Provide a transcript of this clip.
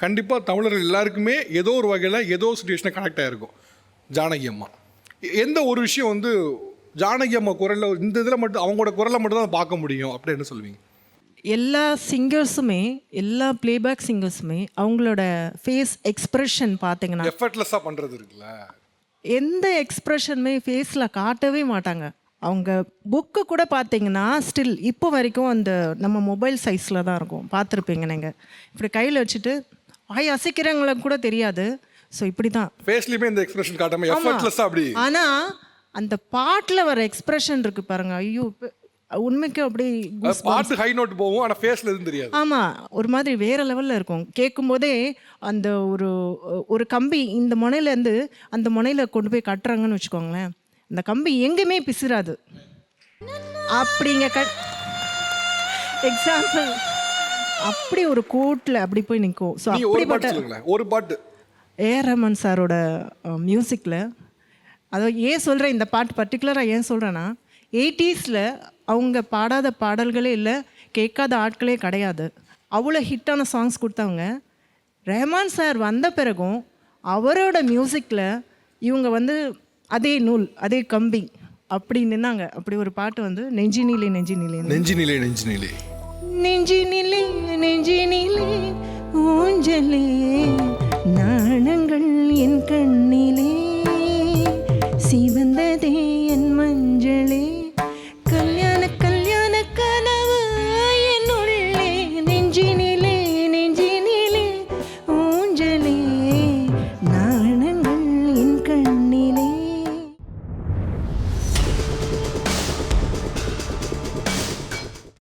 கண்டிப்பாக தமிழர்கள் எல்லாருக்குமே ஏதோ ஒரு வகையில் ஏதோ சுச்சுவேஷனை கனெக்ட் ஆகிருக்கும் ஜானகி அம்மா. எந்த ஒரு விஷயம் வந்து ஜானகி அம்மா குரலில் இந்த இதில் மட்டும் அவங்களோட குரலை மட்டும் தான் பார்க்க முடியும் அப்படின்னு சொல்லுவீங்க? எல்லா சிங்கர்ஸுமே எல்லா பிளேபேக் சிங்கர்ஸுமே அவங்களோட ஃபேஸ் எக்ஸ்ப்ரெஷன் பார்த்தீங்கன்னா எஃபர்ட்லெஸ்ஸாக பண்ணுறது இருக்குல்ல. எந்த எக்ஸ்ப்ரெஷனுமே ஃபேஸில் காட்டவே மாட்டாங்க. அவங்க புக்கு கூட பார்த்தீங்கன்னா ஸ்டில் இப்போ வரைக்கும் அந்த நம்ம மொபைல் சைஸில் தான் இருக்கும். பார்த்துருப்பீங்க நீங்கள் இப்படி கையில் வச்சுட்டு வாய் அசைக்கிறவங்களுக்கு கூட தெரியாது. ஸோ இப்படி தான் ஃபேஸ்லேயுமே இந்த எக்ஸ்பிரஷன் காட்டாமல் எஃபர்ட்லெஸ்ஸாக அப்படி. ஆனால் அந்த பாட்டில் வர எக்ஸ்ப்ரெஷன் இருக்கு பாருங்க. ஐயோ உண்மைக்கு அப்படி பாட்டு ஹை நோட் போகும் ஆனால் ஃபேஸில் எதுவும் தெரியாது. ஆமாம் ஒரு மாதிரி வேற லெவலில் இருக்கும். கேட்கும்போதே அந்த ஒரு ஒரு கம்பி இந்த முனையிலேருந்து அந்த முனையில் கொண்டு போய் கட்டுறாங்கன்னு வச்சுக்கோங்களேன். அந்த கம்பி எங்கேயுமே பிசுறாது. அப்படிங்க கட் எக்ஸாம்பிள் அப்படி ஒரு கோட்டில் அப்படி போய் நிற்கும் ஸோ நீ ஒரு பாட்டு அப்படிப்பட்ட ஒரு பாட்டு. ஏஆர் ரஹ்மான் சாரோட மியூசிக்கில் அதாவது ஏன் சொல்கிறேன் இந்த பாட்டு பர்டிகுலராக ஏன் சொல்கிறேன்னா எயிட்டிஸில் அவங்க பாடாத பாடல்களே இல்லை கேட்காத ஆட்களே கிடையாது. அவ்வளோ ஹிட்டான சாங்ஸ் கொடுத்தவங்க. ரஹ்மான் சார் வந்த பிறகும் அவரோட மியூசிக்கில் இவங்க வந்து அதே நூல் அதே கம்பி அப்படி நின்னாங்க. அப்படி ஒரு பாட்டு வந்து நெஞ்சி நீலே நெஞ்சி நீலே நெஞ்சு நிலை நெஞ்சு நிலை நெஞ்சினிலே நெஞ்சினிலே ஊஞ்சலே.